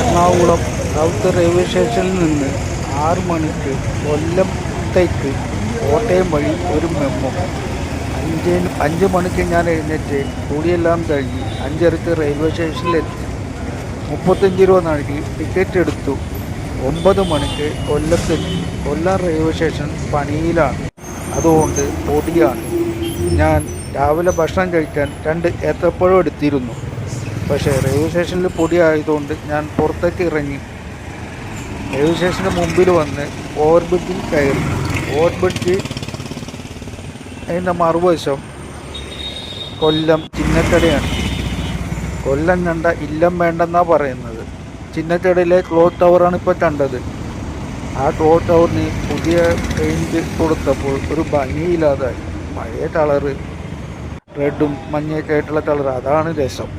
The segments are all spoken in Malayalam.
എറണാകുളം സൗത്ത് റെയിൽവേ സ്റ്റേഷനിൽ നിന്ന് ആറ് മണിക്ക് കൊല്ലത്തേക്ക് കോട്ടയം വഴി ഒരു മെമ്മോ. അഞ്ച് അഞ്ച് മണിക്ക് ഞാൻ എഴുന്നേറ്റ് കൂടിയെല്ലാം കഴിഞ്ഞ് അഞ്ചരക്ക് റെയിൽവേ സ്റ്റേഷനിലെത്തി മുപ്പത്തഞ്ച് രൂപ നൽകി ടിക്കറ്റ് എടുത്തു. ഒമ്പത് മണിക്ക് കൊല്ലത്തെത്തി. കൊല്ലം റെയിൽവേ സ്റ്റേഷൻ പണിയിലാണ്. അതുകൊണ്ട് പൊടിയാണ്. ഞാൻ രാവിലെ ഭക്ഷണം കഴിക്കാൻ രണ്ട് ഏത്തപ്പഴം എടുത്തിരുന്നു. പക്ഷേ റെയിൽവേ സ്റ്റേഷനിൽ പൊടി ആയതുകൊണ്ട് ഞാൻ പുറത്തേക്ക് ഇറങ്ങി. റെയിൽവേ സ്റ്റേഷന് മുമ്പിൽ വന്ന് ഓവർബ്രിഡ്ജിൽ കയറി. ഓവർബ്രിഡ്ജ് അതിന്റെ മറുവശം കൊല്ലം ചിന്നക്കടയാണ്. കൊല്ലം കണ്ട ഇല്ലം വേണ്ടെന്നാണ് പറയുന്നത്. ചിന്നക്കടയിലെ ക്ലോക്ക് ടവറാണ് ഇപ്പോൾ കണ്ടത്. ആ ക്ലോത്ത് ടവറിന് പുതിയ പെയിന്റ് കൊടുത്തപ്പോൾ ഒരു ഭംഗിയില്ലാതായി. പഴയ കളറ് റെഡും മഞ്ഞയൊക്കെ ആയിട്ടുള്ള കളർ അതാണ് രസം.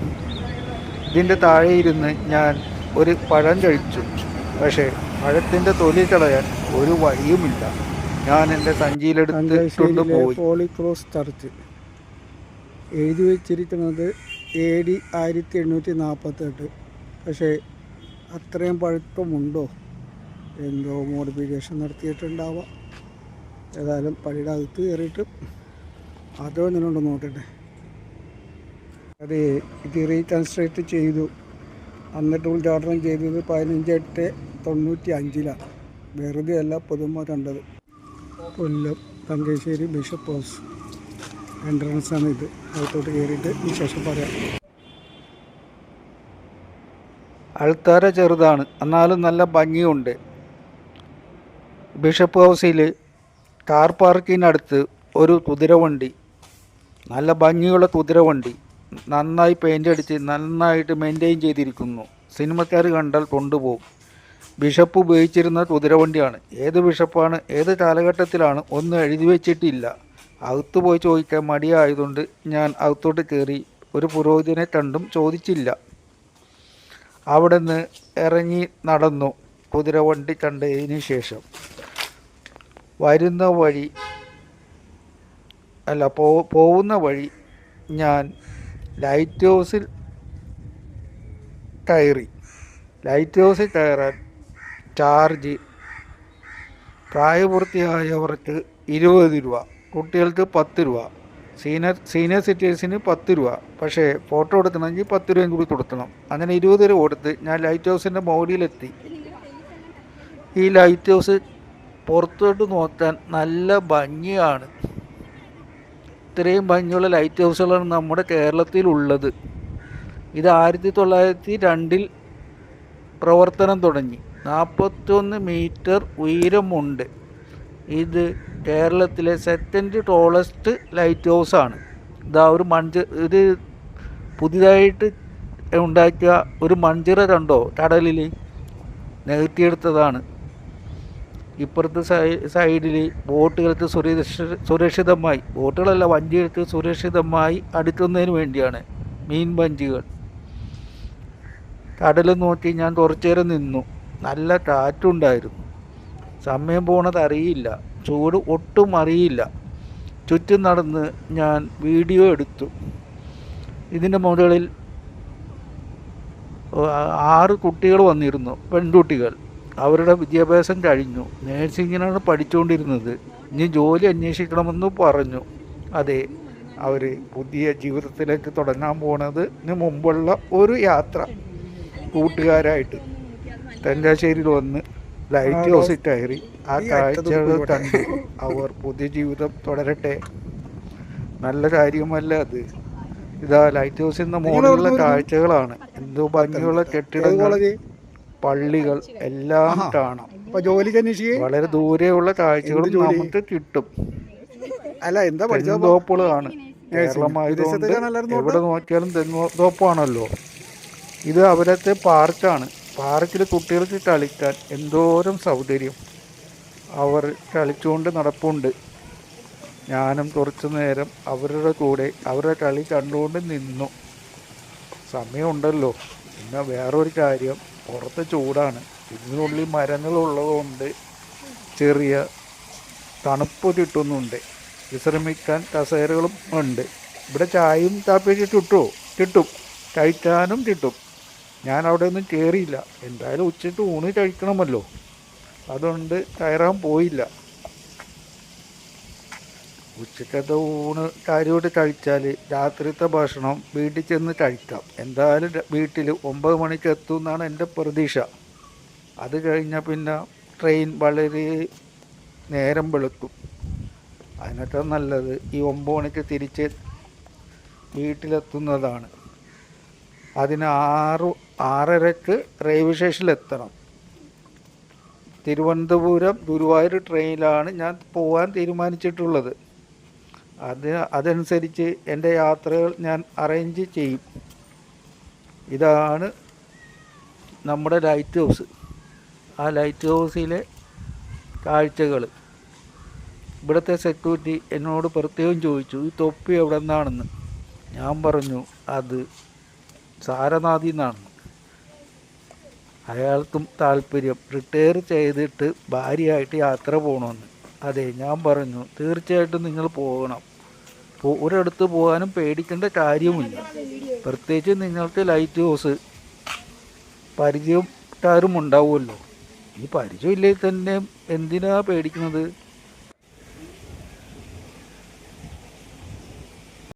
ഇതിന്റെ താഴെ ഇരുന്ന് ഞാൻ ഒരു പഴം കഴിച്ചു. പക്ഷേ പഴത്തിന്റെ തൊലി കളയാൻ ഒരു വഴിയുമില്ല. ഞാൻ എന്റെ സഞ്ചിയിലെടുത്ത് പോയി. പോളിക്രോസ് ചർച്ച്. എഴുതി വെച്ചിരിക്കുന്നത് എ ഡി ആയിരത്തി എണ്ണൂറ്റി നാൽപ്പത്തെട്ട് പക്ഷേ അത്രയും പഴുപ്പമുണ്ടോ എന്തോ മോഡിഫിക്കേഷൻ നടത്തിയിട്ടുണ്ടാവാം. ഏതായാലും പള്ളിയുടെ അകത്ത് കയറിയിട്ട് അതോ നിന്നുണ്ട് നോക്കട്ടെ. അത് ഇത് റീകൺസ്ട്രക്റ്റ് ചെയ്തു. എന്നിട്ട് ഉദ്ഘാടനം ചെയ്തത് പതിനഞ്ച് എട്ട് തൊണ്ണൂറ്റി അഞ്ചിലാണ് വെറുതെ അല്ല പുതുമ കണ്ടത്. Kollam Thangassery bishop house entrance ആണ് ഇത്. അകത്തോട്ട് കയറിയിട്ട് വിശേഷം പറയാം. അൾത്താര ചെറുതാണ്. എന്നാലും നല്ല ഭംഗിയുണ്ട്. ബിഷപ്പ് ഹൗസിൽ കാർ പാർക്കിനടുത്ത് ഒരു കുതിരവണ്ടി. നല്ല ഭംഗിയുള്ള കുതിരവണ്ടി. നന്നായി പെയിന്റ് അടിച്ച് നന്നായിട്ട് മെയിന്റെയിൻ ചെയ്തിരിക്കുന്നു. സിനിമക്കാർ കണ്ടാൽ കൊണ്ടുപോകും. ബിഷപ്പ് ഉപയോഗിച്ചിരുന്ന കുതിരവണ്ടിയാണ്. ഏത് ബിഷപ്പാണ് ഏത് കാലഘട്ടത്തിലാണ് ഒന്നും എഴുതി വെച്ചിട്ടില്ല. അകത്ത് പോയി ചോദിക്കാൻ മടിയായതുകൊണ്ട് ഞാൻ അകത്തോട്ട് കയറി ഒരു പുരോഹിതനെ കണ്ടും ചോദിച്ചില്ല. അവിടെ നിന്ന് ഇറങ്ങി നടന്നു കുതിരവണ്ടി കണ്ടതിന് ശേഷം. വരുന്ന വഴി അല്ല പോ പോകുന്ന വഴി ഞാൻ ലൈറ്റ് ഹൗസിൽ കയറി ലൈറ്റ് ഹൗസിൽ കയറാൻ ചാർജ് പ്രായപൂർത്തിയായവർക്ക് ഇരുപത് രൂപ കുട്ടികൾക്ക് പത്ത് രൂപ സീനിയർ സീനിയർ സിറ്റിസന് പത്ത് രൂപ. പക്ഷേ ഫോട്ടോ എടുക്കണമെങ്കിൽ പത്ത് രൂപയും കൂടി കൊടുക്കണം. അങ്ങനെ ഇരുപത് രൂപ കൊടുത്ത് ഞാൻ ലൈറ്റ് ഹൗസിന്റെ മോഡിയിലെത്തി ഈ ലൈറ്റ് ഹൗസ് പുറത്തോട്ട് നോക്കാൻ നല്ല ഭംഗിയാണ്. ഇത്രയും ഭംഗിയുള്ള ലൈറ്റ് ഹൗസുകളാണ് നമ്മുടെ കേരളത്തിലുള്ളത്. ഇത് ആയിരത്തി തൊള്ളായിരത്തി രണ്ടിൽ പ്രവർത്തനം തുടങ്ങി. നാൽപ്പത്തൊന്ന് മീറ്റർ ഉയരമുണ്ട്. ഇത് കേരളത്തിലെ സെക്കൻഡ് ടോളസ്റ്റ് ലൈറ്റ് ഹൗസാണ് ഇതാ ഒരു മൺചി ഇത് പുതിയതായിട്ട് ഉണ്ടാക്കിയ ഒരു മൺചിറ കണ്ടോ? കടലിൽ നികത്തിയെടുത്തതാണ്. ഇപ്പുറത്തെ സൈഡിൽ ബോട്ടുകൾക്ക് സുരക്ഷ സുരക്ഷിതമായി ബോട്ടുകളല്ല വഞ്ചികൾക്ക് സുരക്ഷിതമായി അടുക്കുന്നതിന് വേണ്ടിയാണ് മീൻ വഞ്ചികൾ കടൽ നോക്കി ഞാൻ കുറച്ചു നിന്നു. നല്ല കാറ്റുണ്ടായിരുന്നു. സമയം പോണത് അറിയില്ല. ചൂട് ഒട്ടും അറിയില്ല. ചുറ്റും നടന്ന് ഞാൻ വീഡിയോ എടുത്തു. ഇതിന്റെ മുകളിൽ ആറ് കുട്ടികൾ വന്നിരുന്നു പെൺകുട്ടികൾ. അവരുടെ വിദ്യാഭ്യാസം കഴിഞ്ഞു. നേഴ്സിങ്ങിനാണ് പഠിച്ചുകൊണ്ടിരുന്നത് ഇനി ജോലി അന്വേഷിക്കണമെന്ന് പറഞ്ഞു. അതെ അവർ പുതിയ ജീവിതത്തിലേക്ക് തുടങ്ങാൻ പോണതിന് മുമ്പുള്ള ഒരു യാത്ര. കൂട്ടുകാരായിട്ട് തെങ്കാശ്ശേരിയിൽ വന്ന് ലൈറ്റ് ഹൗസിൽ കയറി. ആ കാഴ്ചകൾ കണ്ട് അവർ പുതിയ ജീവിതം തുടരട്ടെ. നല്ല കാര്യമല്ല അത്. ഇതാ ലൈറ്റ് ഹൗസിൽ നിന്ന് മുകളിലുള്ള കാഴ്ചകളാണ്. എന്തോ ഭംഗിയുള്ള കെട്ടിടങ്ങൾ. പള്ളികൾ എല്ലാം കാണാം. അപ്പൊ ജോലിക്ക് അന്വേഷിക്കേ? വളരെ ദൂരെയുള്ള കാഴ്ചകളും നമുക്ക് കിട്ടും. അല്ല എന്താ തോപ്പുകളാണ്. കേരളമായതുകൊണ്ട് എവിടെ നോക്കിയാലും തെങ്ങോപ്പാണല്ലോ ഇത് അവിടുത്തെ പാർക്കാണ്. പാർക്കിൽ കുട്ടികൾക്ക് കളിക്കാൻ എന്തോരം സൗകര്യം. അവർ കളിച്ചുകൊണ്ട് നടപ്പുണ്ട്. ഞാനും കുറച്ചു നേരം അവരുടെ കൂടെ അവരുടെ കളി കണ്ടുകൊണ്ട് നിന്നു. സമയമുണ്ടല്ലോ. പിന്നെ വേറൊരു കാര്യം. പുറത്ത് ചൂടാണ്. ഇതിനുള്ളിൽ മരങ്ങളുള്ളതുകൊണ്ട് ചെറിയ തണുപ്പ് കിട്ടുന്നുണ്ട് വിശ്രമിക്കാൻ കസേരകളും ഉണ്ട്. ഇവിടെ ചായയും കാപ്പിയൊക്കെ കിട്ടുമോ കിട്ടും കഴിക്കാനും കിട്ടും ഞാൻ അവിടെ ഒന്നും കയറിയില്ല എന്തായാലും ഉച്ചയ്ക്ക് ഊണ് കഴിക്കണമല്ലോ. അതുകൊണ്ട് കയറാൻ പോയില്ല. ഉച്ചക്കത്തെ ഊണ് കാര്യമായിട്ട് കഴിച്ചാൽ രാത്രിത്തെ ഭക്ഷണം വീട്ടിൽ ചെന്ന് കഴിക്കാം. എന്തായാലും വീട്ടിൽ ഒമ്പത് മണിക്ക് എത്തും എന്നാണ് എന്റെ പ്രതീക്ഷ. അത് കഴിഞ്ഞാൽ പിന്നെ ട്രെയിൻ വളരെ നേരം വെളുക്കും. അതിനൊക്കെ നല്ലത് ഈ ഒമ്പത് മണിക്ക് തിരിച്ച് വീട്ടിലെത്തുന്നതാണ്. അതിന് ആറ് ആറരക്ക് റെയിൽവേ സ്റ്റേഷനിൽ എത്തണം. തിരുവനന്തപുരം ഗുരുവായൂർ ട്രെയിനിലാണ് ഞാൻ പോകാൻ തീരുമാനിച്ചിട്ടുള്ളത്. അത് അതനുസരിച്ച് എന്റെ യാത്രകൾ ഞാൻ അറേഞ്ച് ചെയ്യും. ഇതാണ് നമ്മുടെ ലൈറ്റ് ഹൗസ്. ആ ലൈറ്റ് ഹൗസിലെ കാഴ്ചകൾ. ഇവിടുത്തെ സെക്യൂരിറ്റി എന്നോട് പ്രത്യേകം ചോദിച്ചു ഈ തൊപ്പി എവിടെ നിന്നാണെന്ന്? ഞാൻ പറഞ്ഞു അത് സാരനാഥിൽ നിന്നാണെന്ന് അയാൾക്കും താല്പര്യം. റിട്ടയർ ചെയ്തിട്ട് ഭാര്യയായിട്ട് യാത്ര പോകണമെന്ന്. അതെ ഞാൻ പറഞ്ഞു തീർച്ചയായിട്ടും നിങ്ങൾ പോകണം. ഒരിടത്ത് പോകാനും പേടിക്കേണ്ട കാര്യമില്ല പ്രത്യേകിച്ച് നിങ്ങൾക്ക് ലൈറ്റ് ഹൗസ് പരിചയക്കാരും ഉണ്ടാവുമല്ലോ ഈ പരിചയം ഇല്ലെങ്കിൽ തന്നെ എന്തിനാ പേടിക്കുന്നത്?